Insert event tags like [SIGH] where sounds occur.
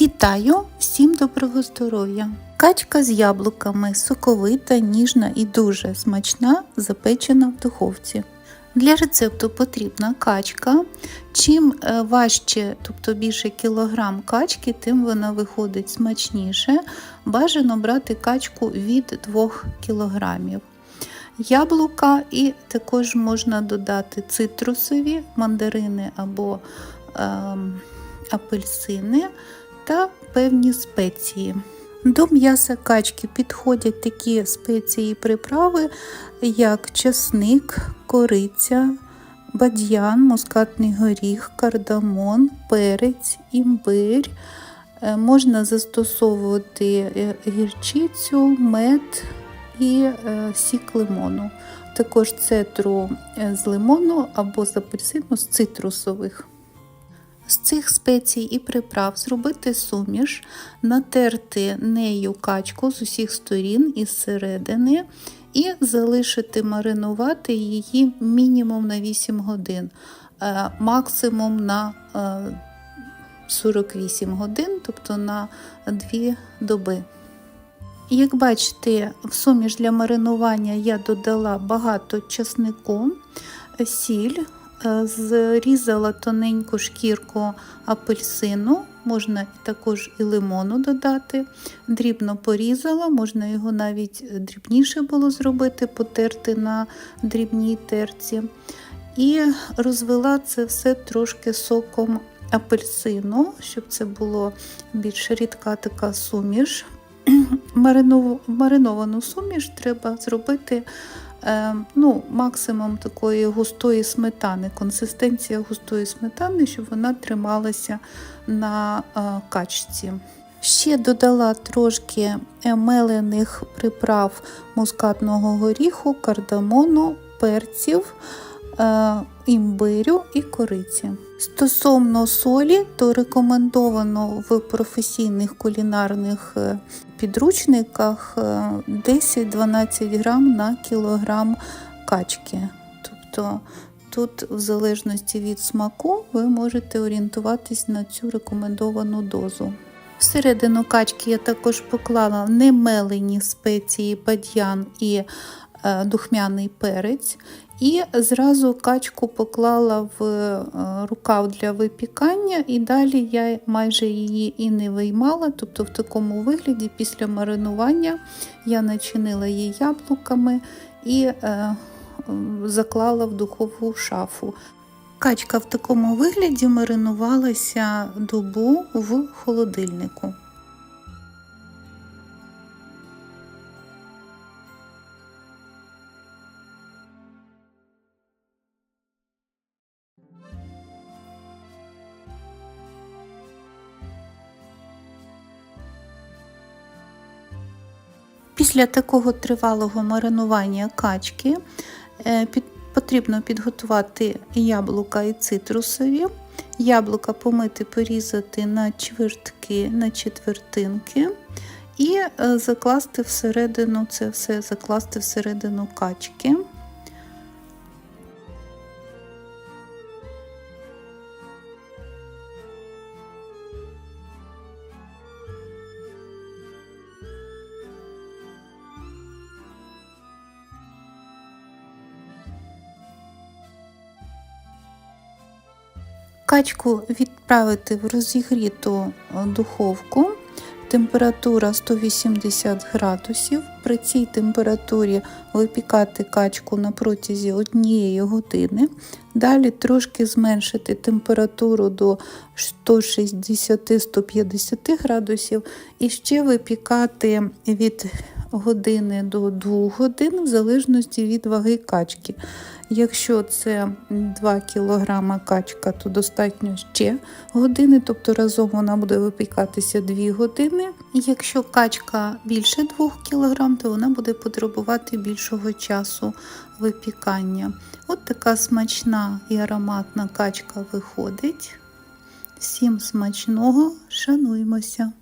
Вітаю! Всім доброго здоров'я! Качка з яблуками соковита, ніжна і дуже смачна, запечена в духовці. Для рецепту потрібна качка. Чим е, важче, тобто більше кілограм качки, тим вона виходить смачніше. Бажано брати качку від 2 кілограмів. Яблука і також можна додати цитрусові, мандарини або ем, апельсини та певні спеції. До м'яса качки підходять такі спеції і приправи, як часник, кориця, бадьян, мускатний горіх, кардамон, перець, імбирь. Е, Можна застосовувати е, гірчицю, мед і е, сік лимону. Також цетру з лимону або з апельсину з цитрусових. З цих спецій і приправ зробити суміш, натерти нею качку з усіх сторін і зсередини і залишити маринувати її мінімум на 8 годин, е, максимум на е, 48 годин, тобто на 2 доби. Як бачите, в суміш для маринування я додала багато часнику, сіль, е, зрізала тоненьку шкірку апельсину, можна також і лимону додати, дрібно порізала, можна його навіть дрібніше було зробити, потерти на дрібній терці. І розвела це все трошки соком апельсину, щоб це було більш рідка така суміш. [CLEARS THROAT] Мариновану суміш треба зробити е, ну, максимум такої густої сметани, консистенція густої сметани, щоб вона трималася на е, качці. Ще додала трошки е, мелених приправ мускатного горіху, кардамону, перців, е, імбирю і кориці. Стосовно солі, то рекомендовано в професійних кулінарних е, підручниках е, 10-12 грам на кілограм качки. Тобто тут, в залежності від смаку, ви можете орієнтуватись на цю рекомендовану дозу. Всередину качки я також поклала немелені спеції бадьян і е, духмяний перець. І зразу качку поклала в е, рукав для випікання, і далі я майже її і не виймала. Тобто, в такому вигляді, після маринування, я начинила її яблуками і е, заклала в духову шафу. Качка в такому вигляді маринувалася добу в холодильнику. Після такого тривалого маринування качки е, потрібно підготувати яблука і цитрусові. Яблука помити, порізати на чвертки, на четвертинки і е, закласти всередину це все закласти всередину качки. Качку відправити в розігріту е, духовку. Температура 180 градусів. При цій температурі випікати качку на протязі однієї години. Далі трошки зменшити температуру до 160-150 градусів і ще випікати від години до 2 годин в залежності від ваги качки. Якщо це 2 кг качка, то достатньо ще години, тобто разом вона буде випікатися 2 години. Якщо качка більше 2 кг, то вона буде потребувати більшого часу випікання. От така смачна і ароматна качка виходить. Всім смачного, шануймося!